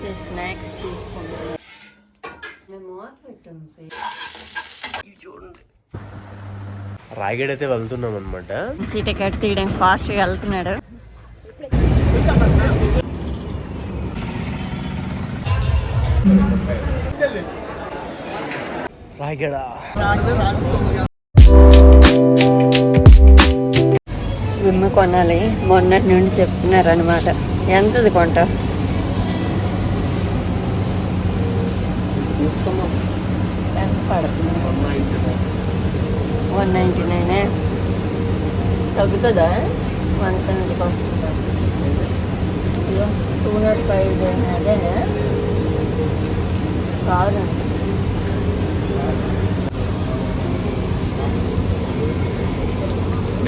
Vamsi snacks మేము పెట్టాం రాయగడ్ అయితే వెళ్తున్నాం అనమాట టికెట్ తీయడానికి ఫాస్ట్గా వెళ్తున్నాడు. రాయగడ. విమ్మ కొనాలి. మొన్నటి నుండి చెప్తున్నారు అనమాట ఎంతది కొంట ఎంత పడుతుంది? వన్ నైంటీ నైనే తగ్గుతుందా? వన్ సెవెంటీకి వస్తుందా. టూ నాట్ ఫైవ్ అదేనా కాదు.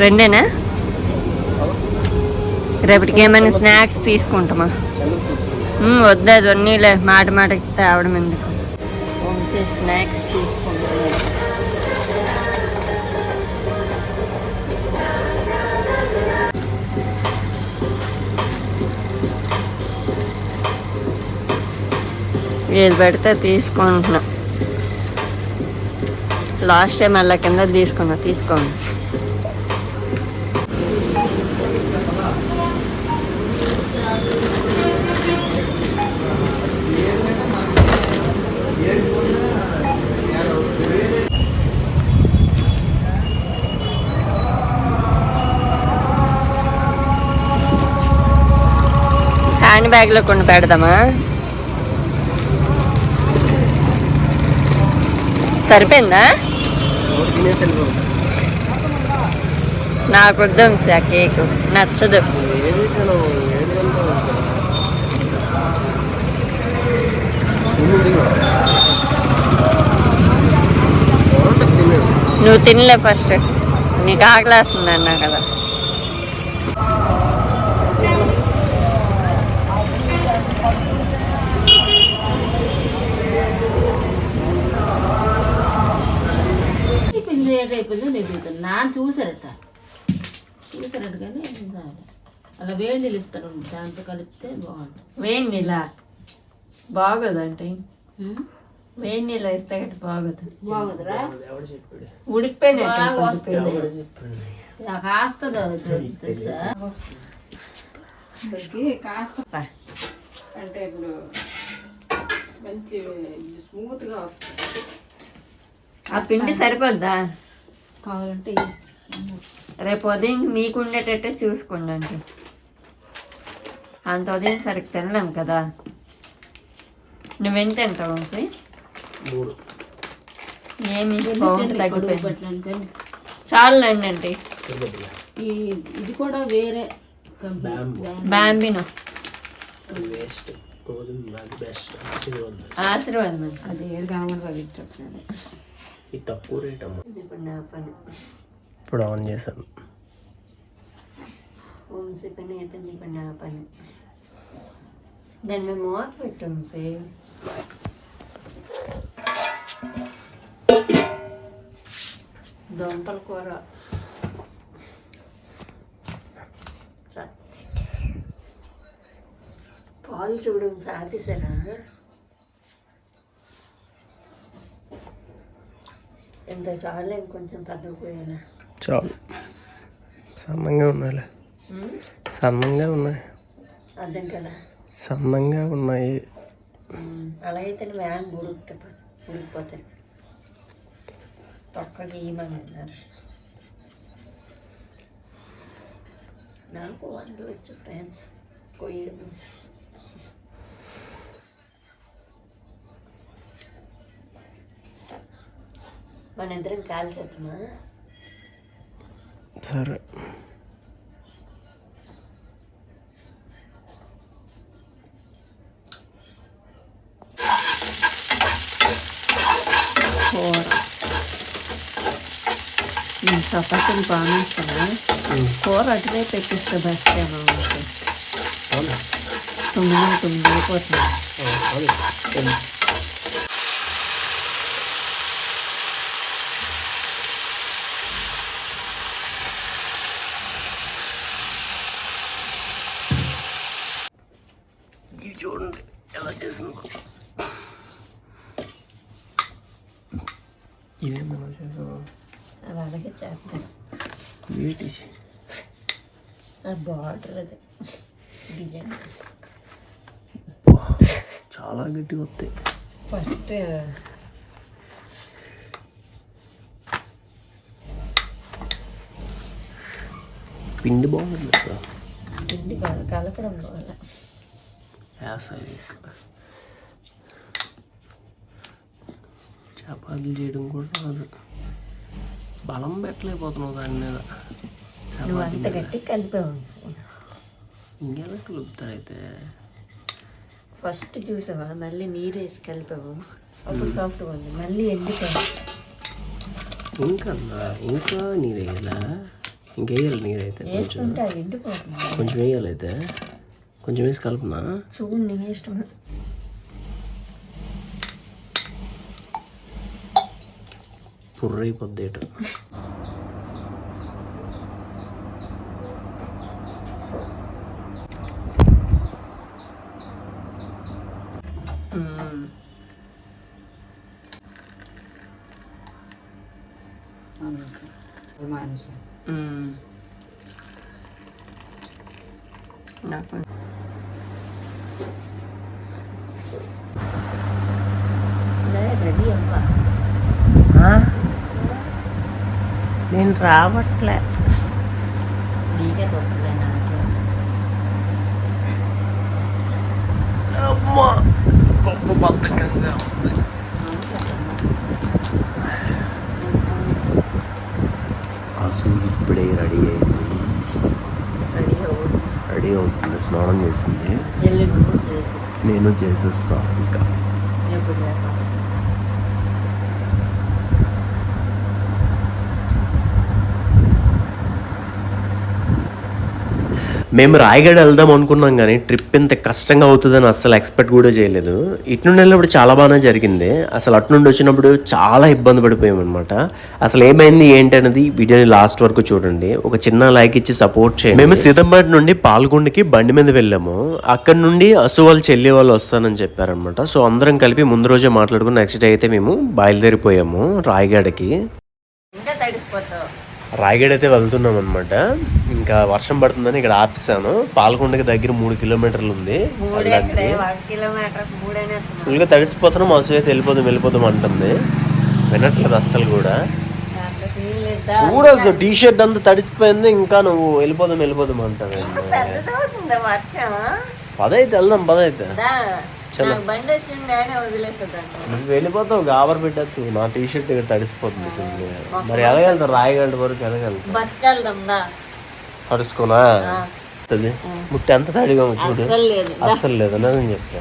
రెండేనా? రేపటికి ఏమైనా స్నాక్స్ తీసుకుంటామా? వద్దు అది ఉన్నీలే మాట మాటకి తేవడం ఎందుకు? వంశీ స్నాక్స్ తీసుకుంటున్నాను ఏది పెడితే తీసుకుంటున్నా. లాస్ట్ టైం అలా కింద తీసుకున్నా తీసుకోండి హ్యాండ్ బ్యాగ్లో కొన్ని పెడదామా? సరిపోయిందా? నాకు వద్దాం సార్ కేక్. నచ్చదు. నువ్వు తినలే ఫస్ట్. నీకు ఆకలేస్తుంది కదా అయిపోయింది లేట్ అయిపోయింది నేను నా చూసారట చూసారట కానీ అలా వేడి నీళ్ళు ఇస్తారు దాంతో కలిపితే బాగుంటుంది. వేడి నీళ్ళ? బాగోదంటే. వేడి నీళ్ళు వేస్తే గట్టి బాగోదు. బాగుందిరా? ఉడికిపోయినట్టు బాగా వస్తుంది నాకు కాస్తుంది కాస్త అంటే ఇప్పుడు మంచి స్మూత్గా వస్తుంది. ఆ పిండి సరిపోద్దా? కావాలంటే రేపు ఉదయం మీకు ఉండేటట్టే చూసుకోండి అంటే. అంత ఉదయం సరిగ్గా తినలేం కదా. నువ్వెంత తింటావు వంశీ? ఏమి? తగ్గిపోయింది. పెట్టడానికి చాలండి అంటే. ఈ ఇది కూడా వేరే బెస్ట్ ఆశీర్వాదం. మంచి అది ఏది కావాలో అది ఇది తక్కువ రేట్ అమ్మ. ఇప్పుడు ఆన్ చేశాను వంశీ పని అయితే ఇప్పుడు నా పని. దాన్ని మేము మూత పెట్టు దొంపల కూర. పాలు చూడు వంశీ ఎంత చాలే కొంచెం పెద్దగా పోయారా చాలు సన్నంగా ఉన్నాయిలే సన్నంగా ఉన్నాయి. అర్థం కదా? సన్నంగా ఉన్నాయి. అలా అయితే వ్యాన్ ఉడుకుతా ఉడికిపోతాయి తొక్క గీయమని అన్నారు నాకు వంటలు వచ్చు ఫ్రెండ్స్ కొయ్యడం మన ఇద్దరం కాల్ చేద్దామా? సరే. కూర. నేను చపాతీలు బాగా ఇస్తాను కూర అటువే పెట్టిస్తే బెస్ట్ ఏమో తొమ్మిది తొమ్మిది అయిపోతుంది అవును ఇది చూడండి ఎలా చేసిందో ఇదేం ఎలా చేసావు అవి అలాగే చేస్తారు వీటి ఆ బార్డర్ అది. డిజైన్. చాలా గట్టిగా వస్తాయి. ఫస్ట్ పిండి బాగుంది అసలు పిండి కల- కలపడం వేసాయి చపాతీలు చేయడం కూడా రాదు. బలం పెట్టలేకపోతున్నావు దాని మీద. నువ్వు అంత గట్టి కలిపావు ఇంకెలా కలుపుతారు అయితే? ఫస్ట్ చూసావా? మళ్ళీ నీరు వేసి కలిపావు. అప్పుడు సాఫ్ట్గా ఉంది. మళ్ళీ ఎండిపోయింది ఇంకా ఇంకా నీరు వేయాలా? ఇంకేయాలి నీరు అయితే కొంచెం. కొంచెం వేయాలి అయితే. కొంచెం వేసి కలుపునా? చూడు నీ ఇష్టం. పుర్రైపోద్ది ఏటో మనిషి నాకు రెడీ అవ్వా నేను రావట్లే నీకే తొక్కలే నాకే అమ్మా గొప్ప బద్ధకంగా అసలు ఇప్పుడే రెడీ అయింది. రెడీ అవుతుంది. స్నానం చేసింది. నేను చేసేస్తా ఇంకా. మేము రాయగడ వెళ్దాం అనుకున్నాం కానీ ట్రిప్ ఇంత కష్టంగా అవుతుందని అసలు ఎక్స్పెక్ట్ కూడా చేయలేదు. ఇటు నుండి వెళ్ళినప్పుడు చాలా బాగానే జరిగింది. అసలు అటు నుండి వచ్చినప్పుడు చాలా ఇబ్బంది పడిపోయాం అనమాట అసలు ఏమైంది ఏంటి అనేది వీడియోని లాస్ట్ వరకు చూడండి. ఒక చిన్న లైక్ ఇచ్చి సపోర్ట్ చేయండి. మేము సీతంపేట నుండి పాల్గొండకి బండి మీద వెళ్ళాము. అక్కడ నుండి అసు వాళ్ళు చెల్లి వాళ్ళు వస్తానని చెప్పారనమాట సో అందరం కలిపి ముందు రోజే మాట్లాడుకుని నెక్స్ట్ డే అయితే మేము బయలుదేరిపోయాము రాయగడకి. రాయగడ అయితే వెళ్తున్నాం అనమాట ఇంకా వర్షం పడుతుందని ఇక్కడ ఆపిస్తాను పాలకొండకి దగ్గర మూడు కిలోమీటర్లు ఉంది. ఫుల్గా తడిసిపోతున్నాం అసలు అయితే వెళ్ళిపోతాం వెళ్ళిపోతాం అంటుంది. వినట్లేదు అస్సలు కూడా. చూడచ్చు టీ షర్ట్ అంతా తడిసిపోయింది ఇంకా నువ్వు వెళ్ళిపోదాం వెళ్ళిపోదాం అంటావు పదైతే వెళ్దాం పదైతే. నువ్వు వెళ్ళిపోతావు గాబర్ పెట్టచ్చు నా టీ షర్ట్ ఇక్కడ. తడిసిపోతుంది. మరి ఎలా వెళ్తావు రాయగడ వరకు ఎలా వెళ్తావు తడుచుకోనా ముట్టి అంత తడిగా చూడు. అస్సలు లేదు. నేను చెప్తా.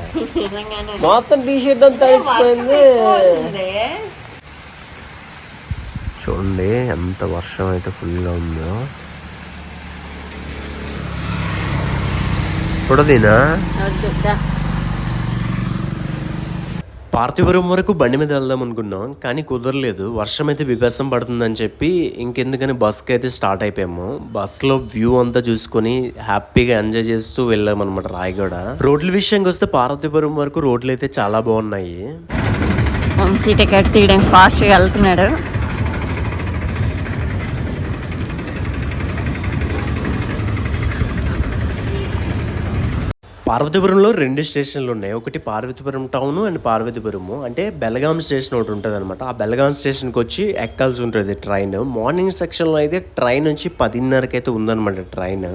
మొత్తం టీ షర్ట్ అంతా తడిసిపోయింది. చూడండి ఎంత వర్షం అయితే ఫుల్గా ఉందో. చూడదీనా? పార్థివరం వరకు బండి మీద వెళ్దాం అనుకున్నాం కానీ కుదరలేదు. వర్షం అయితే విభేసం పడుతుందని చెప్పి ఇంకెందుకని బస్కి అయితే స్టార్ట్ అయిపోయాము. బస్సులో వ్యూ అంతా చూసుకొని హ్యాపీగా ఎంజాయ్ చేస్తూ వెళ్ళాం అనమాట రాయగడ. రోడ్ల విషయానికి వస్తే పార్థివరం వరకు రోడ్లు అయితే చాలా బాగున్నాయి. వంశీ టికెట్ తీయడం ఫాస్ట్గా వెళ్తున్నాడు. పార్వతీపురంలో రెండు స్టేషన్లు ఉన్నాయి. ఒకటి పార్వతీపురం టౌన్ అండ్ పార్వతీపురము. అంటే బెలగాం స్టేషన్ ఒకటి ఉంటుంది అనమాట ఆ బెలగాం స్టేషన్కి వచ్చి ఎక్కాల్సి ఉంటుంది ట్రైన్. మార్నింగ్ సెక్షన్లో అయితే ట్రైన్ వచ్చి పదిన్నరకి అయితే ఉందన్నమాట ట్రైన్.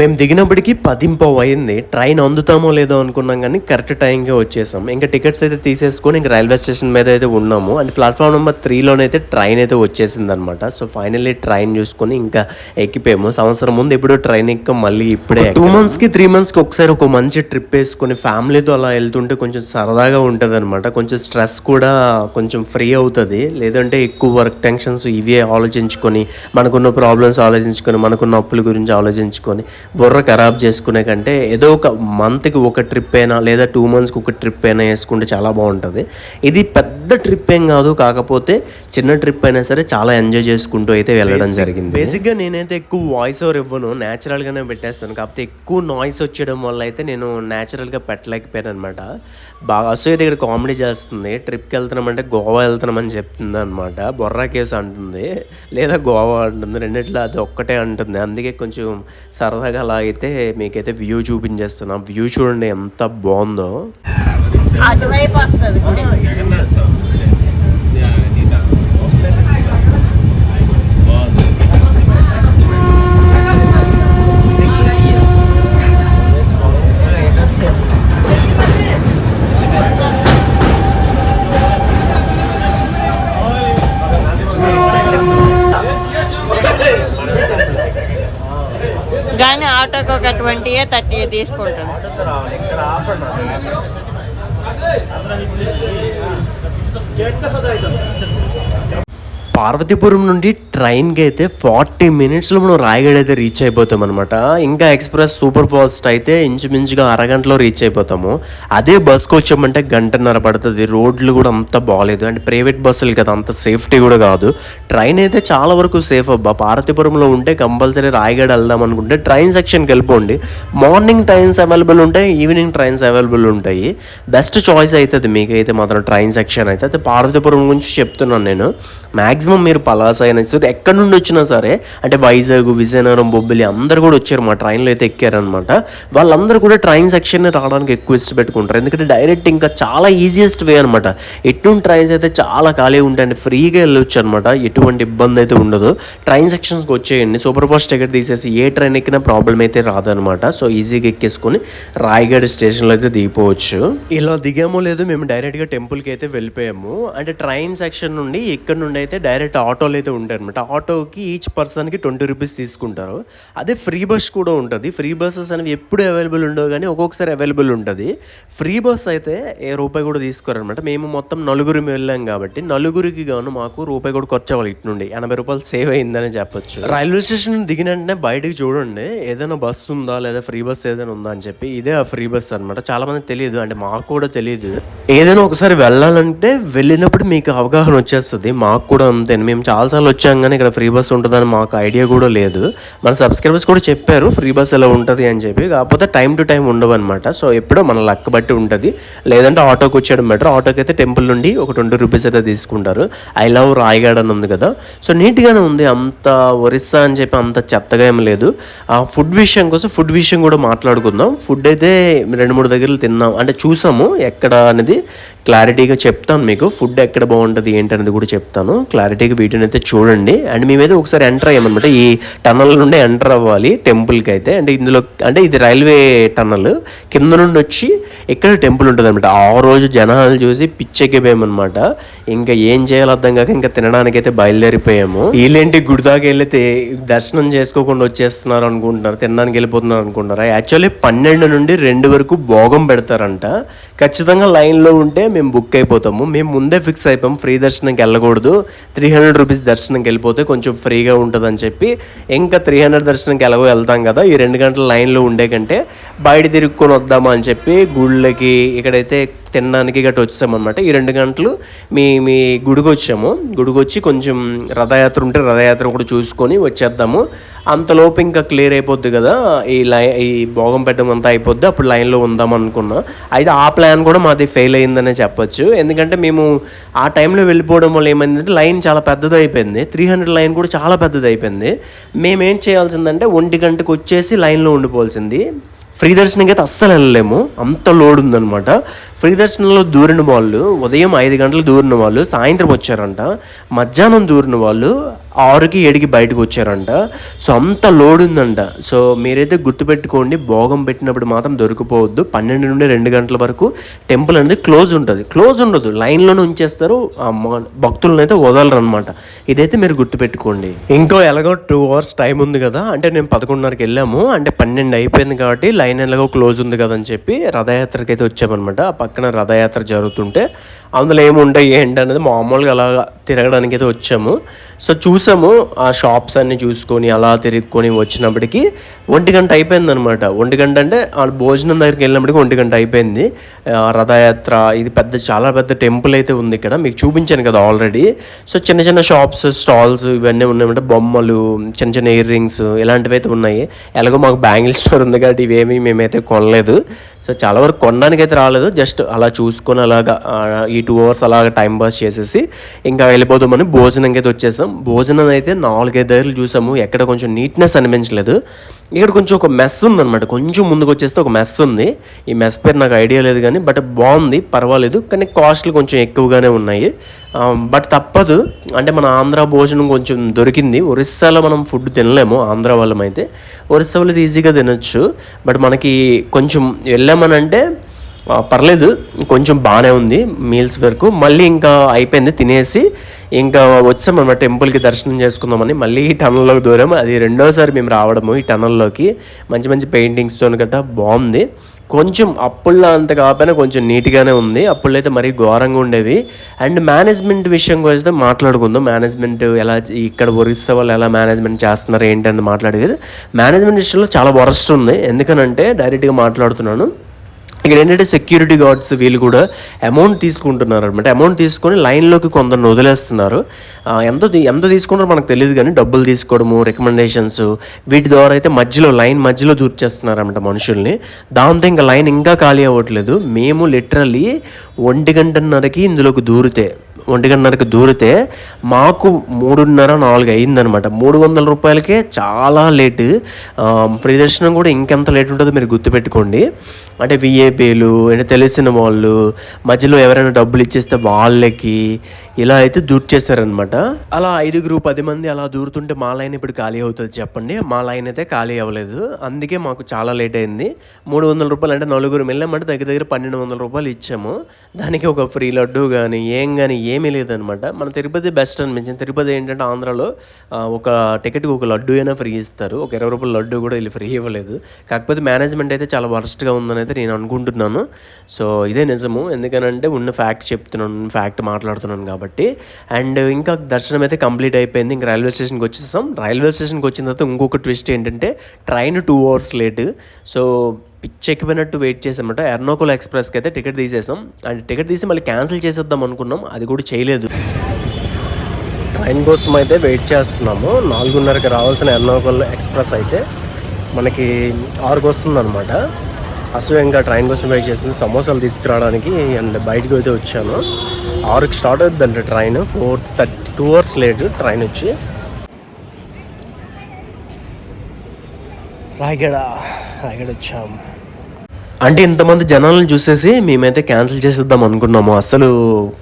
మేము దిగినప్పటికి పదింపవు అయింది ట్రైన్ అందుతామో లేదో అనుకున్నాం కానీ కరెక్ట్ టైంకే వచ్చేసాం. ఇంకా టికెట్స్ అయితే తీసేసుకొని ఇంకా రైల్వే స్టేషన్ మీద అయితే ఉన్నాము. అండ్ ప్లాట్ఫామ్ నెంబర్ త్రీలోనైతే ట్రైన్ అయితే వచ్చేసింది అనమాట సో ఫైనల్లీ ట్రైన్ చూసుకొని ఇంకా ఎక్కిపోయాము. సంవత్సరం ముందు ఎప్పుడో ట్రైన్ ఎక్క మళ్ళీ ఇప్పుడే టూ మంత్స్కి త్రీ మంత్స్కి ఒకసారి ఒక మంచి ట్రిప్ వేసుకొని ఫ్యామిలీతో అలా వెళ్తుంటే కొంచెం సరదాగా ఉంటుంది అనమాట కొంచెం స్ట్రెస్ కూడా కొంచెం ఫ్రీ అవుతుంది. లేదంటే ఎక్కువ వర్క్ టెన్షన్స్ ఇవే ఆలోచించుకొని మనకున్న ప్రాబ్లమ్స్ ఆలోచించుకొని మనకున్న అప్పుల గురించి ఆలోచించుకొని బుర్ర ఖరాబ్ చేసుకునే కంటే ఏదో ఒక మంత్కి ఒక ట్రిప్ అయినా లేదా టూ మంత్స్కి ఒక ట్రిప్ అయినా వేసుకుంటే చాలా బాగుంటుంది. ఇది పెద్ద ట్రిప్ ఏం కాదు. కాకపోతే చిన్న ట్రిప్ అయినా సరే చాలా ఎంజాయ్ చేసుకుంటూ అయితే వెళ్ళడం జరిగింది. బేసిక్గా నేనైతే ఎక్కువ వాయిస్ ఓవర్ ఇవ్వను. న్యాచురల్గానే పెట్టేస్తాను. కాకపోతే ఎక్కువ నాయిస్ వచ్చేయడం వల్ల అయితే నేను నేను న్యాచురల్గా పెట్టలేకపోయాను అనమాట బాగా అసలు ఇక్కడ కామెడీ చేస్తుంది. ట్రిప్కి వెళ్తున్నామంటే గోవా వెళ్తున్నామని చెప్తుంది అనమాట బొర్రా కేసు అంటుంది. లేదా గోవా అంటుంది. రెండిట్లో అది ఒక్కటే అంటుంది. అందుకే కొంచెం సరదాగా అలా అయితే మీకైతే వ్యూ చూపించేస్తున్నాం. వ్యూ చూడండి ఎంత బాగుందో. అటువైపు వస్తుంది. కానీ ఆటోకి ఒక ట్వంటీ థర్టీ తీసుకుంటాను పార్వతీపురం నుండి ట్రైన్కి అయితే ఫార్టీ మినిట్స్లో మనం రాయగడ్ అయితే రీచ్ అయిపోతాం అనమాట ఇంకా ఎక్స్ప్రెస్ సూపర్ ఫాస్ట్ అయితే ఇంచుమించుగా అరగంటలో రీచ్ అయిపోతాము. అదే బస్కి వచ్చామంటే గంటన్నర పడుతుంది. రోడ్లు కూడా అంత బాగాలేదు అండ్ ప్రైవేట్ బస్సులు కదా అంత సేఫ్టీ కూడా కాదు. ట్రైన్ అయితే చాలా వరకు సేఫ్ అబ్బా. పార్వతీపురంలో ఉంటే కంపల్సరీ రాయగడ్ వెళ్దాం అనుకుంటే ట్రైన్ సెక్షన్కి వెళ్ళిపోండి. మార్నింగ్ ట్రైన్స్ అవైలబుల్ ఉంటాయి ఈవినింగ్ ట్రైన్స్ అవైలబుల్ ఉంటాయి. బెస్ట్ చాయిస్ అవుతుంది మీకైతే మాత్రం ట్రైన్ సెక్షన్ అయితే. అయితే పార్వతీపురం గురించి చెప్తున్నాను నేను. మ్యాక్సిమం మీరు పలాస అయినా సరే ఎక్కడి నుండి వచ్చినా సరే అంటే వైజాగ్ విజయనగరం బొబ్బిలి అందరు కూడా వచ్చారు మా ట్రైన్లో అయితే ఎక్కారనమాట వాళ్ళందరూ కూడా ట్రైన్ సెక్షన్ రావడానికి ఎక్కువ ఇష్టపెట్టుకుంటారు ఎందుకంటే డైరెక్ట్ ఇంకా చాలా ఈజియెస్ట్ వే అనమాట ఎటువంటి ట్రైన్స్ అయితే చాలా ఖాళీ ఉంటాయండి ఫ్రీగా వెళ్ళొచ్చు అనమాట ఎటువంటి ఇబ్బంది అయితే ఉండదు. ట్రైన్ సెక్షన్స్కి వచ్చేయండి. సూపర్ ఫాస్ట్ టికెట్ తీసేసి ఏ ట్రైన్ ఎక్కినా ప్రాబ్లం అయితే రాదనమాట సో ఈజీగా ఎక్కేసుకొని రాయగఢ్ స్టేషన్లో అయితే దిగిపోవచ్చు. ఇలా దిగామో లేదో మేము డైరెక్ట్గా టెంపుల్కి అయితే వెళ్ళిపోయాము. అంటే ట్రైన్ సెక్షన్ నుండి ఇక్కడ నుండి అయితే డైరెక్ట్ ఆటోలు అయితే ఉంటాయి అనమాట ఆటోకి ఈచ్ పర్సన్కి ట్వంటీ రూపీస్ తీసుకుంటారు. అదే ఫ్రీ బస్ కూడా ఉంటుంది. ఫ్రీ బస్సెస్ అనేవి ఎప్పుడు అవైలబుల్ ఉండవు కానీ ఒక్కొక్కసారి అవైలబుల్ ఉంటుంది. ఫ్రీ బస్ అయితే ఏ రూపాయి కూడా తీసుకోరనమాట. మేము మొత్తం నలుగురు వెళ్ళాం కాబట్టి నలుగురికి గాను మాకు రూపాయి కూడా ఖర్చు అవ్వాలి ఇటు నుండి ఎనభై రూపాయలు సేవ్ అయిందని చెప్పొచ్చు. రైల్వే స్టేషన్ దిగిన వెంటనే బయటకు చూడండి. ఏదైనా బస్ ఉందా లేదా ఫ్రీ బస్ ఏదైనా ఉందా అని చెప్పి ఇదే ఆ ఫ్రీ బస్ అనమాట చాలా మంది తెలియదు అంటే మాకు కూడా తెలియదు ఏదైనా ఒకసారి వెళ్ళాలంటే వెళ్ళినప్పుడు మీకు అవగాహన వచ్చేస్తుంది. మాకు కూడా అంతే. మేము చాలాసార్లు వచ్చాం కానీ ఇక్కడ ఫ్రీ బస్ ఉంటుందని మాకు ఐడియా కూడా లేదు. మన సబ్స్క్రైబర్స్ కూడా చెప్పారు ఫ్రీ బస్ ఎలా ఉంటుంది? అని చెప్పి. కాకపోతే టైం టు టైం ఉండవు అనమాట సో ఎప్పుడో మన లక్ బట్టి ఉంటుంది. లేదంటే ఆటోకి వచ్చేయడం బెటర్. ఆటోకి అయితే టెంపుల్ నుండి ఒక ట్వంటీ రూపీస్ అయితే తీసుకుంటారు. ఐ లవ్ రాయగాడ్ అని ఉంది కదా. సో నీట్గానే ఉంది. అంత ఒరిస్సా అని చెప్పి అంత చెత్తగా ఏం లేదు. ఆ ఫుడ్ విషయం కోసం ఫుడ్ విషయం కూడా మాట్లాడుకుందాం. ఫుడ్ అయితే రెండు మూడు దగ్గర తిన్నాం. అంటే చూసాము ఎక్కడ అనేది. క్లారిటీగా చెప్తాను మీకు. ఫుడ్ ఎక్కడ బాగుంటుంది ఏంటి కూడా చెప్తాను. క్లారిటీగా వీటిని అయితే చూడండి. అండ్ మేమైతే ఒకసారి ఎంటర్ అయ్యామన్నమాట ఈ టన్నల్ నుండి ఎంటర్ అవ్వాలి టెంపుల్కి అయితే. అంటే ఇందులో అంటే ఇది రైల్వే టన్నల్. కింద నుండి వచ్చి ఇక్కడ టెంపుల్ ఉంటుంది అనమాట ఆ రోజు జనాలు చూసి పిచ్చెక్కిపోయామన్నమాట. ఇంకా ఏం చేయాలో అర్థం కాక ఇంకా తినడానికైతే బయలుదేరిపోయాము. వీళ్ళేంటి గుడి దాకా వెళ్తే దర్శనం చేసుకోకుండా వచ్చేస్తున్నారు అనుకుంటున్నారు తినడానికి వెళ్ళిపోతున్నారు అనుకుంటున్నారు? యాక్చువల్లీ పన్నెండు నుండి రెండు వరకు భోగం పెడతారంట. ఖచ్చితంగా లైన్లో ఉంటే మేము బుక్ అయిపోతాము. మేము ముందే ఫిక్స్ అయిపోయాం ఫ్రీ దర్శనంకి వెళ్ళకూడదు. త్రీ హండ్రెడ్ రూపీస్ దర్శనంకి వెళ్ళిపోతే కొంచెం ఫ్రీగా ఉంటుందని చెప్పి ఇంకా త్రీ హండ్రెడ్ దర్శనంకి ఎలాగో వెళ్తాం కదా ఈ రెండు గంటల లైన్లో ఉండే కంటే బయట తిరుక్కొని వద్దామా అని చెప్పి గుళ్ళకి ఇక్కడైతే తినడానికి గట్రా వచ్చామన్నమాట ఈ రెండు గంటలు మీ మీ గుడికి వచ్చాము గుడికి వచ్చి కొంచెం రథయాత్ర ఉంటే రథయాత్ర కూడా చూసుకొని వచ్చేద్దాము. అంతలోపు ఇంకా క్లియర్ అయిపోద్ది కదా. ఈ లై ఈ భోగం పెట్టడం అంతా అయిపోద్ది. అప్పుడు లైన్లో ఉందాం అనుకున్నా. అయితే ఆ ప్లాన్ కూడా మాది ఫెయిల్ అయిందనే చెప్పొచ్చు. ఎందుకంటే మేము ఆ టైంలో వెళ్ళిపోవడం వల్ల ఏమైందంటే లైన్ చాలా పెద్దది అయిపోయింది త్రీ హండ్రెడ్ లైన్ కూడా చాలా పెద్దది అయిపోయింది మేమేం చేయాల్సిందంటే ఒంటి గంటకు వచ్చేసి లైన్లో ఉండిపోవాల్సింది. ఫ్రీ దర్శనంకి అయితే అస్సలు వెళ్ళలేము. అంత లోడ్ ఉందన్నమాట. ఫ్రీ దర్శనంలో దూరిన వాళ్ళు ఉదయం ఐదు గంటలు దూరిన వాళ్ళు సాయంత్రం వచ్చారంట. మధ్యాహ్నం దూరిన వాళ్ళు ఆరుకి ఏడుకి బయటకు వచ్చారంట. సో అంత లోడ్ ఉందంట. సో మీరైతే గుర్తుపెట్టుకోండి భోగం పెట్టినప్పుడు మాత్రం దొరికిపోవద్దు. పన్నెండు నుండి రెండు గంటల వరకు టెంపుల్ అనేది క్లోజ్ ఉంటుంది. క్లోజ్ ఉండదు. లైన్లోనే ఉంచేస్తారు. భక్తులను అయితే వదలరు అనమాట ఇదైతే మీరు గుర్తుపెట్టుకోండి. ఇంకో ఎలాగో టూ అవర్స్ టైం ఉంది కదా. అంటే నేను పదకొండున్నరకి వెళ్ళాము. అంటే పన్నెండు అయిపోయింది కాబట్టి లైన్ ఎలాగో క్లోజ్ ఉంది కదా అని చెప్పి రథయాత్రకి అయితే వచ్చామన్నమాట. ఆ పక్కన రథయాత్ర జరుగుతుంటే అందులో ఏముంటాయి ఏంటి అనేది మామూలుగా అలా తిరగడానికి అయితే వచ్చాము. సో చూసాము ఆ షాప్స్ అన్ని చూసుకొని అలా తిరుక్కొని వచ్చినప్పటికీ ఒంటి గంట అయిపోయింది అనమాట ఒంటి గంట అంటే ఆ భోజనం దగ్గరికి వెళ్ళినప్పటికి ఒంటి గంట అయిపోయింది. రథయాత్ర ఇది పెద్ద చాలా పెద్ద టెంపుల్ అయితే ఉంది ఇక్కడ. మీకు చూపించాను కదా ఆల్రెడీ సో చిన్న చిన్న షాప్స్ స్టాల్స్ ఇవన్నీ ఉన్నాయంటే బొమ్మలు చిన్న చిన్న ఇయర్ రింగ్స్ ఇలాంటివి అయితే ఉన్నాయి. ఎలాగో మాకు బ్యాంగిల్ స్టోర్ ఉంది కాబట్టి ఇవేమీ మేమైతే కొనలేదు. సో చాలా వరకు కొనడానికి అయితే రాలేదు. జస్ట్ అలా చూసుకొని అలాగా ఈ టూ అవర్స్ అలాగా టైం పాస్ చేసేసి ఇంకా వెళ్ళిపోదామని భోజనంకి అయితే వచ్చేసాం. భోజనం అయితే నాలుగైదు దగ్గరలు చూసాము. ఎక్కడ కొంచెం నీట్నెస్ అనిపించలేదు. ఇక్కడ కొంచెం ఒక మెస్ ఉందన్నమాట. కొంచెం ముందుకు వచ్చేస్తే ఒక మెస్ ఉంది. ఈ మెస్ పేరు నాకు ఐడియా లేదు కానీ బట్ బాగుంది పర్వాలేదు కానీ కాస్ట్లు కొంచెం ఎక్కువగానే ఉన్నాయి. బట్ తప్పదు. అంటే మన ఆంధ్ర భోజనం కొంచెం దొరికింది. ఒరిస్సాలో మనం ఫుడ్ తినలేము ఆంధ్ర వాళ్ళం అయితే ఒరిస్సా వాళ్ళు ఈజీగా తినొచ్చు. బట్ మనకి కొంచెం వెళ్ళామని అంటే పర్లేదు కొంచెం బాగానే ఉంది మీల్స్ వరకు. మళ్ళీ ఇంకా అయిపోయింది తినేసి ఇంకా వచ్చాం మన టెంపుల్కి దర్శనం చేసుకుందామని. మళ్ళీ ఈ టనల్లోకి దూరం అది రెండోసారి మేము రావడము ఈ టనల్లోకి. మంచి మంచి పెయింటింగ్స్తో గట్టా బాగుంది కొంచెం అప్పుల్లో అంత కాకపోయినా కొంచెం నీట్గానే ఉంది. అప్పుల్లో అయితే మరీ ఘోరంగా ఉండేవి. అండ్ మేనేజ్మెంట్ విషయం గురించి మాట్లాడుకుందాం. మేనేజ్మెంట్ ఎలా ఇక్కడ ఒరిస్సా వాళ్ళు ఎలా మేనేజ్మెంట్ చేస్తున్నారు ఏంటని మాట్లాడేది. మేనేజ్మెంట్ విషయంలో చాలా వరస్ట్ ఉంది. ఎందుకనంటే డైరెక్ట్గా మాట్లాడుతున్నాను. ఇక్కడ ఏంటంటే సెక్యూరిటీ గార్డ్స్ వీళ్ళు కూడా అమౌంట్ తీసుకుంటున్నారు అనమాట అమౌంట్ తీసుకొని లైన్లోకి కొందరిని వదిలేస్తున్నారు. ఎంత ఎంత తీసుకుంటారో మనకు తెలియదు కానీ డబ్బులు తీసుకోవడము రికమెండేషన్స్ వీటి ద్వారా అయితే మధ్యలో లైన్ మధ్యలో దూర్చేస్తున్నారు అనమాట మనుషుల్ని. దాంతో ఇంకా లైన్ ఇంకా ఖాళీ అవ్వట్లేదు. మేము లిటరల్లీ ఒంటి గంటన్నరకి ఇందులోకి దూరితే ఒంటి గంటన్నరకి దూరితే మాకు మూడున్నర నాలుగు అయిందనమాట మూడు వందల రూపాయలకే చాలా లేటు. ప్రదర్శనం కూడా ఇంకెంత లేట్ ఉంటుందో మీరు గుర్తుపెట్టుకోండి. అంటే విఏ విఏపీలు అంటే తెలిసిన వాళ్ళు మధ్యలో ఎవరైనా డబ్బులు ఇచ్చేస్తే వాళ్ళకి ఇలా అయితే దూర్ చేశారనమాట అలా ఐదుగురు పది మంది అలా దూరుతుంటే మా లైన్ ఇప్పుడు ఖాళీ అవుతుంది చెప్పండి. మా లైన్ అయితే ఖాళీ అవ్వలేదు. అందుకే మాకు చాలా లేట్ అయింది. మూడు వందల రూపాయలు అంటే నలుగురు వెళ్ళామంటే దగ్గర దగ్గర పన్నెండు వందల రూపాయలు ఇచ్చాము. దానికి ఒక ఫ్రీ లడ్డు కానీ ఏం కానీ ఏమీ లేదనమాట మన తిరుపతి బెస్ట్ అనిపించింది. తిరుపతి ఏంటంటే ఆంధ్రాలో ఒక టికెట్కి ఒక లడ్డు అయినా ఫ్రీ ఇస్తారు. ఒక ఇరవై రూపాయల లడ్డు కూడా వీళ్ళు ఫ్రీ ఇవ్వలేదు. కాకపోతే మేనేజ్మెంట్ అయితే చాలా వర్స్ట్గా ఉందని అయితే నేను అనుకుంటున్నాను సో ఇదే నిజము. ఎందుకనంటే ఉన్న ఫ్యాక్ట్ చెప్తున్నాను ఫ్యాక్ట్ మాట్లాడుతున్నాను కాబట్టి. అండ్ ఇంకా దర్శనం అయితే కంప్లీట్ అయిపోయింది. ఇంకా రైల్వే స్టేషన్కి వచ్చేసాం. రైల్వే స్టేషన్కి వచ్చిన తర్వాత ఇంకొక ట్విస్ట్ ఏంటంటే train two hours late so పిచ్చెక్కిపోయినట్టు wait చేసామట ఎర్నాకుల ఎక్స్ప్రెస్కి అయితే టికెట్ తీసేసాం. అండ్ టికెట్ తీసి మళ్ళీ క్యాన్సిల్ చేసేద్దాం అనుకున్నాం. అది కూడా చేయలేదు. ట్రైన్ కోసం అయితే వెయిట్ చేస్తున్నాము. నాలుగున్నరకి రావాల్సిన ఎర్నాకుల ఎక్స్ప్రెస్ అయితే మనకి ఆరుకు వస్తుందన్నమాట అసలు ఇంకా ట్రైన్ కోసం వెయిట్ చేస్తుంది. సమోసాలు తీసుకురావడానికి అండ్ బయటకు అయితే వచ్చాను. ఆరుకి స్టార్ట్ అవుతుందండి train. Four thirty two hours late train వచ్చి. రాయగడ రాయగడ వచ్చాము అంటే ఇంతమంది జనాలను చూసేసి మేమైతే క్యాన్సిల్ చేసేద్దాం అనుకున్నాము. అసలు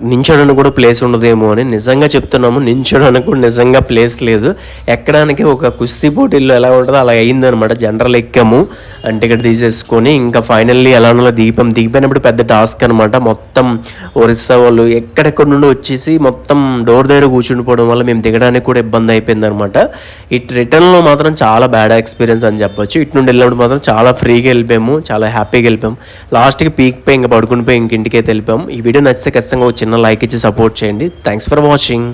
నించోడానికి కూడా ప్లేస్ ఉండదేమో అని నిజంగా చెప్తున్నాము. నించోడానికి కూడా నిజంగా ప్లేస్ లేదు. ఎక్కడానికి ఒక కుస్తీ పోటీల్లో ఎలా ఉంటుందో అలా అయిందనమాట జనరల్ ఎక్కాము. అంటే ఇక్కడ తీసేసుకొని ఇంకా ఫైనల్లీ ఎలా దీపం దిగిపోయినప్పుడు పెద్ద టాస్క్ అనమాట మొత్తం ఒరిస్సా వాళ్ళు ఎక్కడెక్కడ నుండి వచ్చేసి మొత్తం డోర్ దగ్గర కూర్చుండిపోవడం వల్ల మేము దిగడానికి కూడా ఇబ్బంది అయిపోయింది అనమాట ఇటు రిటర్న్లో మాత్రం చాలా బ్యాడ్ ఎక్స్పీరియన్స్ అని చెప్పొచ్చు. ఇటు నుండి వెళ్ళినప్పుడు మాత్రం చాలా ఫ్రీగా వెళ్ళిపోయాము. చాలా హ్యాపీగా వెళ్ళిపోయాం లాస్ట్కి పీక్ పోయి ఇంకా పడుకుని పోయి ఇంక ఇంటికైతే వెళ్ళిపోయాం. ఈ వీడియో నచ్చితే ఖచ్చితంగా ఒక చిన్న లైక్ ఇచ్చి సపోర్ట్ చేయండి. Thanks for watching